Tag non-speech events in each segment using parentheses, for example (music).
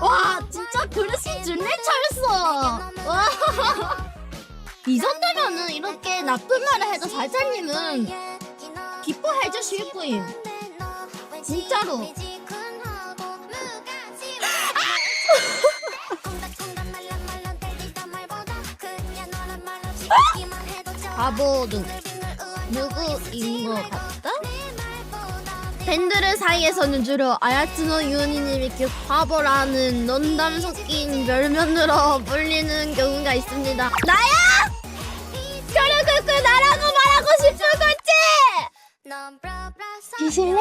와 진짜 그릇이 준내 찰어 와. (laughs) 이 정도면은 이렇게 나쁜 말을 해도 살살님은 기뻐해 주실 거임 진짜로. (laughs) 바보는 누구인 것 같다? 팬들 사이에서는 주로 아야츠노 유니님이 그 바보라는 농담 섞인 별명으로 불리는 경우가 있습니다. 나야! 그리고 그 나라고 말하고 싶은 거지! 뒤질래?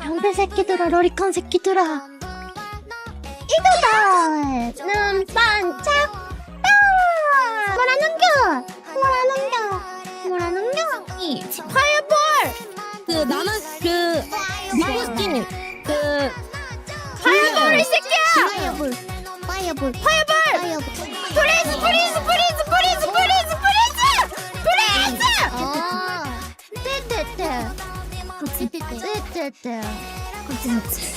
형들 새끼들아 로리콘 새끼들아 이거다는 반짝 아! 뭐라 넘겨 뭐라 넘겨 뭐라 넘겨 이 파이어볼 그 나는 그 누구지 그 파이어볼 이 새끼야! 파이어볼 파이어볼 파이어볼! 프리즈 프리즈 프리즈 프리즈 프리즈 프리즈 프리즈 그치 먹지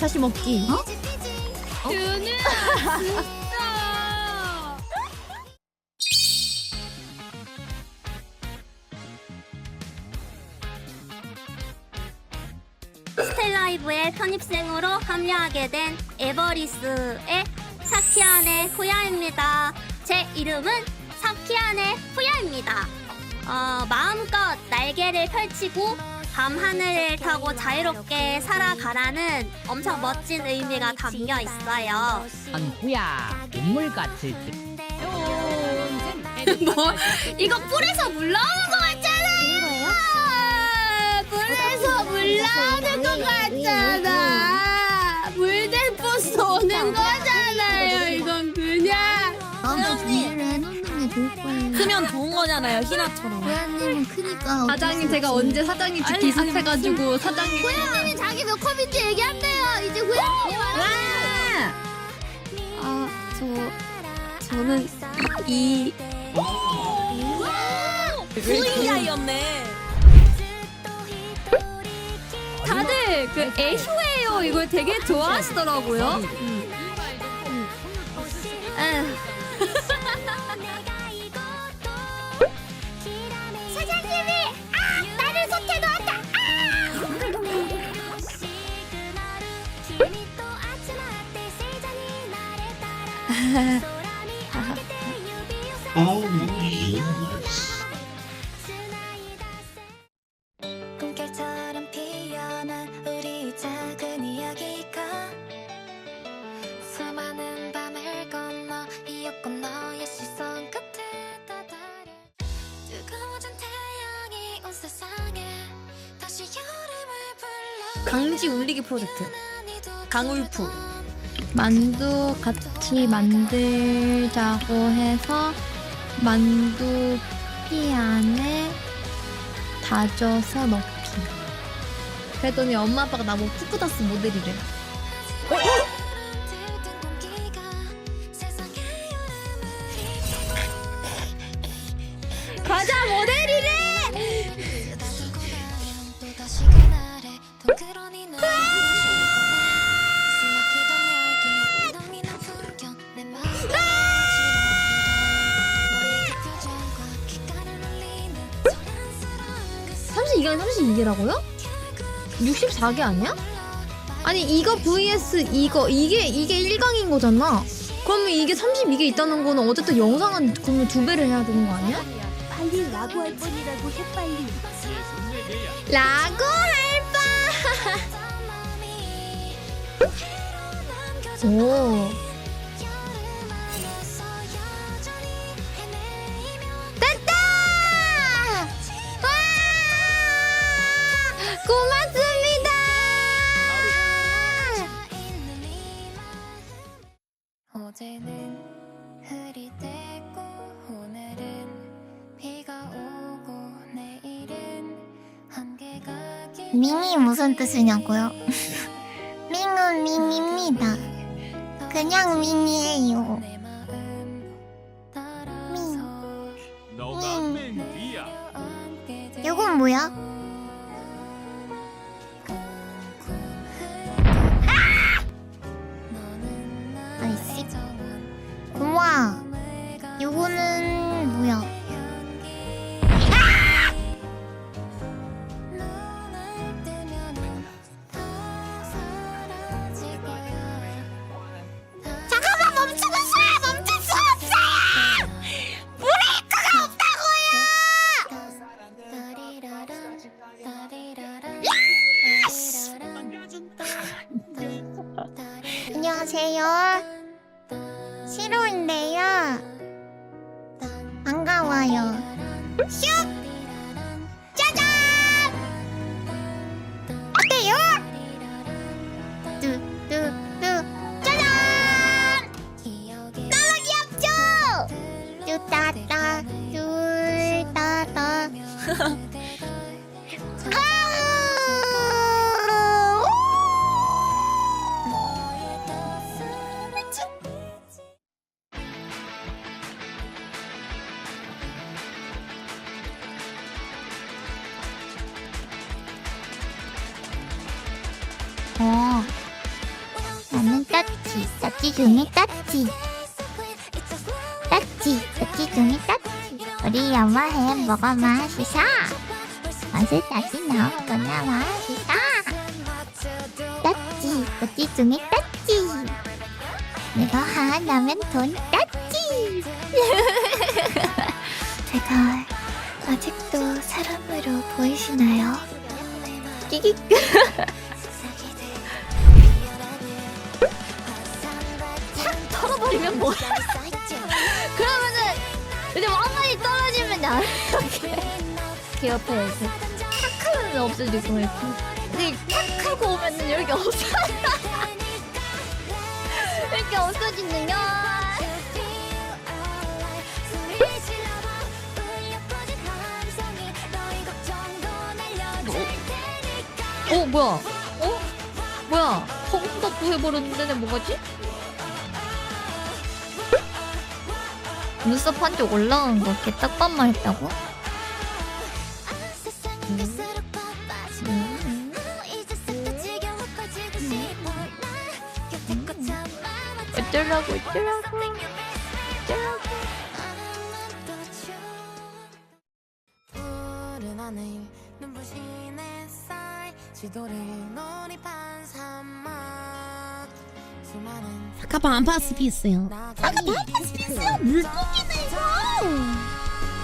다시 먹기. 어? 스 (laughs) 합류하게 된 에버리스의 사키안의 후야입니다. 제 이름은 사키안의 후야입니다. 어, 마음껏 날개를 펼치고 밤 하늘을 타고 자유롭게 살아가라는 엄청 멋진 의미가 담겨 있어요. 안구야 눈물 같을 듯. 뭐 이거 뿔에서 물 나오는 거 같잖아요. 뿔에서 물 나오는 거 같잖아. 크면 좋은 거잖아요 희나처럼. 고양님은 크니까 사장님 제가 언제 사장님 집 기습해가지고 사장님 고양님이 자기 몇 컵인지 얘기한대요. 이제 고양님이 말하 아저 저는 이 후이야였네. 다들 그 애효예요. 이걸 되게 좋아하시더라고요. 사장 강지 울리기 프로젝트 강울프 만두 같이 만들자고 해서 만두 피 안에 다져서 넣기. 그랬더니 엄마 아빠가 나보고 쿠쿠다스 모델이래. 32개랑 32개라고요? 64개 아니야? 아니 이거 vs 이거 이게 이게 1강인 거잖아. 그러면 이게 32개 있다는 거는 어쨌든 영상은 그러면 두 배를 해야 되는 거 아니야? 빨리 라고 할 뻔이라고 해 빨리. 라고 할 바. (laughs) 오. 밍이 무슨 뜻이냐고요? (laughs) 밍은 밍입니다. 그냥 밍이에요. 뚜따따 뚜따따. 어, 나는 따찌, 따찌 중에 따찌. 중에 따찌. 우리 엄마 햄버거 맛이사. 맛을 따지 나오거나 맛이사. 따찌, 따찌 중에 따찌. 내가 하나면 돈 따찌. (laughs) 제가 아직도 사람으로 보이시나요? 끼기. (laughs) 나 이렇게. 그 옆에 이렇게 탁 하면 거 같고 근데 탁 하고 오면은 여기 없어 이렇게 없어지는요 어? 뭐야? 어? 뭐야? 허공도 해버렸는데 내 뭐가지? 눈썹 한쪽 올라간 거 개딱밤만 했다고? 어쩌라고 어쩌라고 어쩌라고 푸른 하늘 눈부신 햇살 지도를 놀이판 삼아 수많은 아까 안 파스 피스요. 아까 파스 피스요? 물고기네 이거.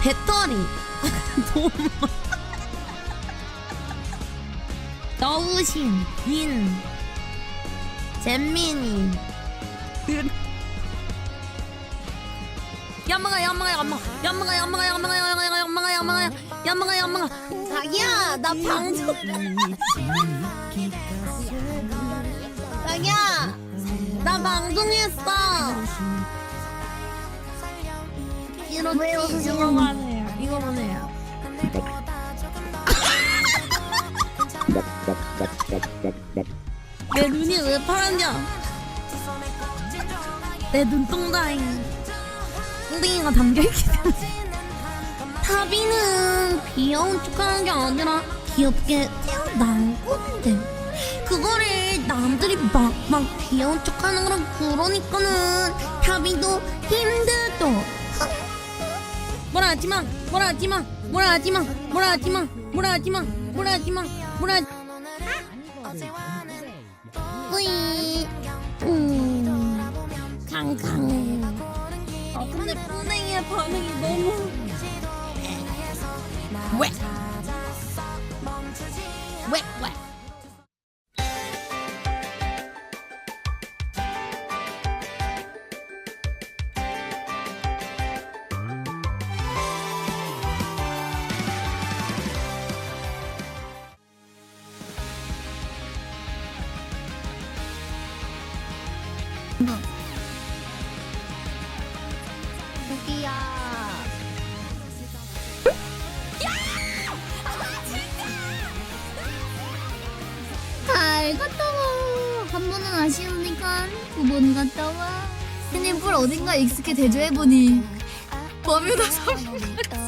배터리. (laughs) 너무. 너우신 빈 잼민이 얌마가 얌마가 얌마 얌마가 얌마가 얌마가 얌마가 얌마가 얌마가 얌마가 얌마가 자기야 나 방송 (laughs) 자기야 나 방송했어 이렇게 왜 웃으시는 이거 보세요 이거 보세요 내 눈이 왜 파란냐? 내 눈동자에 엉덩이가 담겨있기 때문에. 타비는 귀여운 척하는 게 아니라 귀엽게 태어난 건데. 그거를 남들이 막 막 귀여운 척하는 거랑 그러니까는 타비도 힘들어 뭐라 하지마 뭐라 하지마 뭐라 하지마 뭐라 하지마 뭐라 하지마 뭐라 하지마 뭐라 하지 으이 음 강강 아 근데 푸냉이의 반응이 너무 왜? 왜? 이야. 아, 아, 아, 잘 갔다 와. 한 번은 아쉬우니까 두 번 갔다 와. 스님 뿔 어딘가 익숙해 대조해보니 범유다 섬인 것 같아.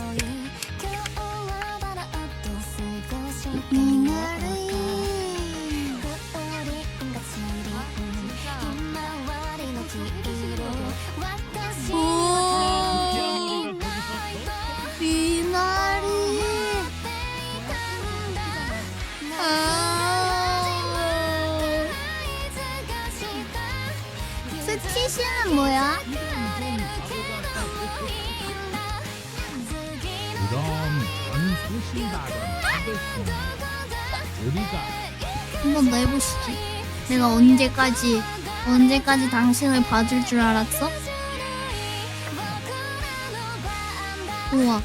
우리가 한번 더 해보시지. 내가 언제까지 언제까지 당신을 봐줄 줄 알았어? 우와.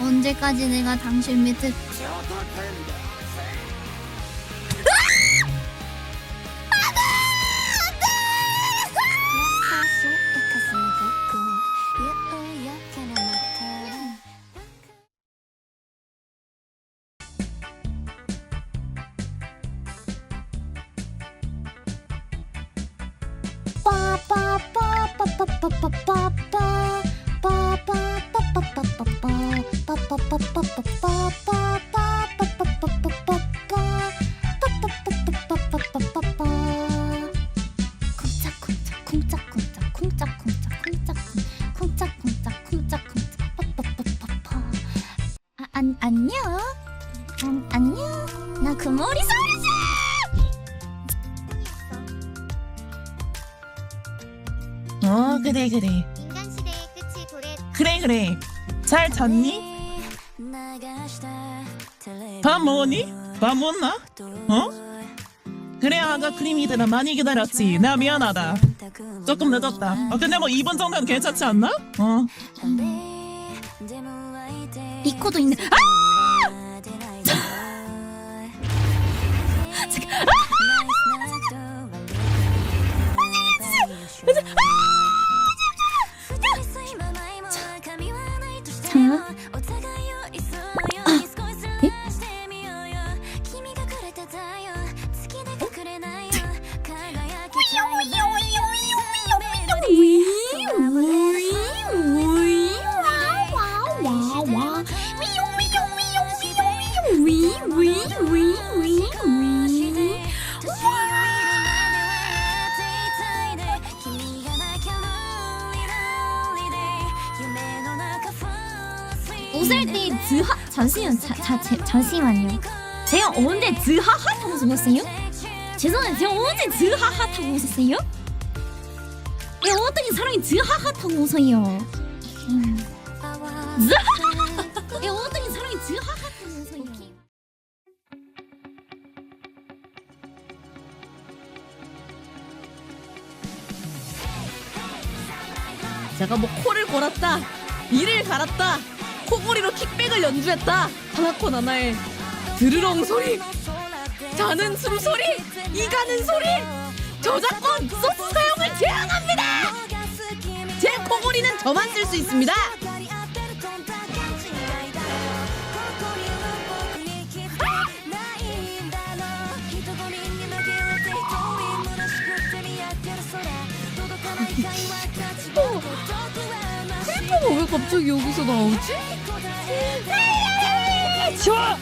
언제까지 내가 당신 밑에 쿵짝쿵짝 쿵짝 안, 안녕 안, 안녕 나 금오리 소리지 어 그래 그래 인간 시대의 끝이 고래 그래 그래 잘 잤니? 밥 먹었니? 밥 먹었나? 어? 그래 아가 크림이들아 많이 기다렸지 나 미안하다 조금 늦었다 어, 근데 뭐 2분 정도는 괜찮지 않나? 어 리코도 있네 웃 잠시만 자, 자, 제, 잠시만요 제가 언제 드하하 타고 웃었어요? 죄송해요 제가 언제 드하하 타고 웃었어요? 왜 어떻게 사람이 드하하 타고 웃어요 음. 웃어요 제가 뭐 코를 골았다 이를 갈았다 코골이로 킥백을 연주했다. 하나코 나나의 드르렁 소리 자는 숨 소리 이가는 소리. 저작권 소스 사용을 제한합니다. 제 코골이는 저만 쓸 수 있습니다. 크리퍼가 왜 갑자기 여기서 나오지? 좋아!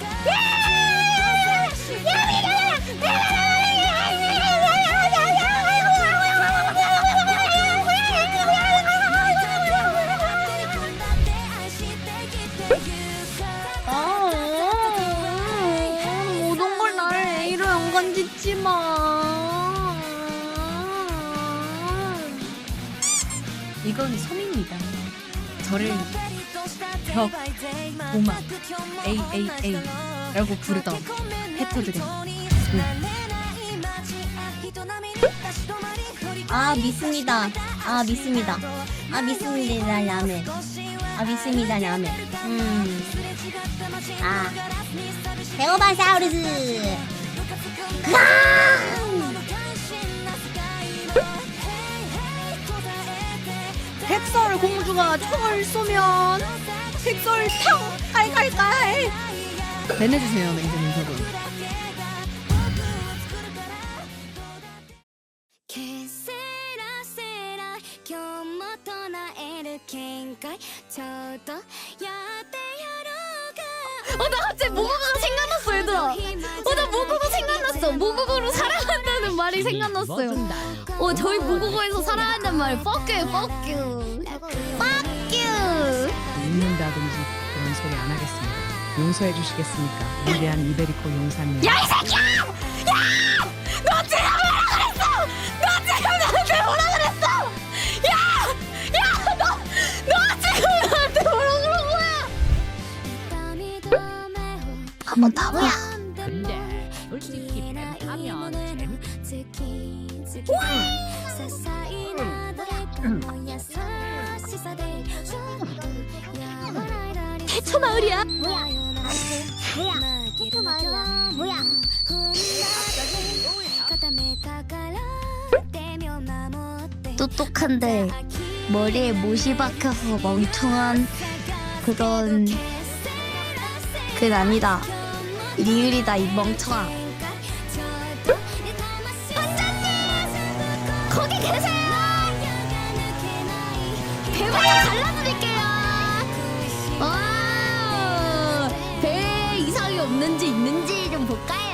모든 걸 나를 A로 연관 짓지 마. 이건 섬입니다. 저를 벽, 도마, AAA라고 부르던 해터들의 아 믿습니다. 아 믿습니다. 아 믿습니다 라멘 아 믿습니다 라멘 음아. 베오바사우루스 백설 공주가 총을 쏘면 백설탕 제발까이 내내주세요 맹주님 저분 어, 나 갑자기 모국어 생각났어, 얘들아. 어, 나 모국어 생각났어. 모국어로 사랑한다는 말이 생각났어요. 어, 저희 모국어에서 사랑한다는 말. Fuck you, fuck you. Fuck you. 용서해 주시겠습니까? 위대한 이베리코 용사님. 야 이 새끼야! 야! 너 지금 뭐라 그랬어! 너 지금 나한테 뭐라 그랬어! 야! 야! 너! 너 지금 나한테 뭐라 그런 거야! 한번 더 보야. 근데 솔직히 뱀하면 재밌 태초마을이야! 뭐야? 뭐야? 뭐야? 똑똑한데 머리에 못이 박혀서 멍청한 그런 그건 아니다 리을이다 이 멍청아 거기 계세요 있는지 좀 볼까요?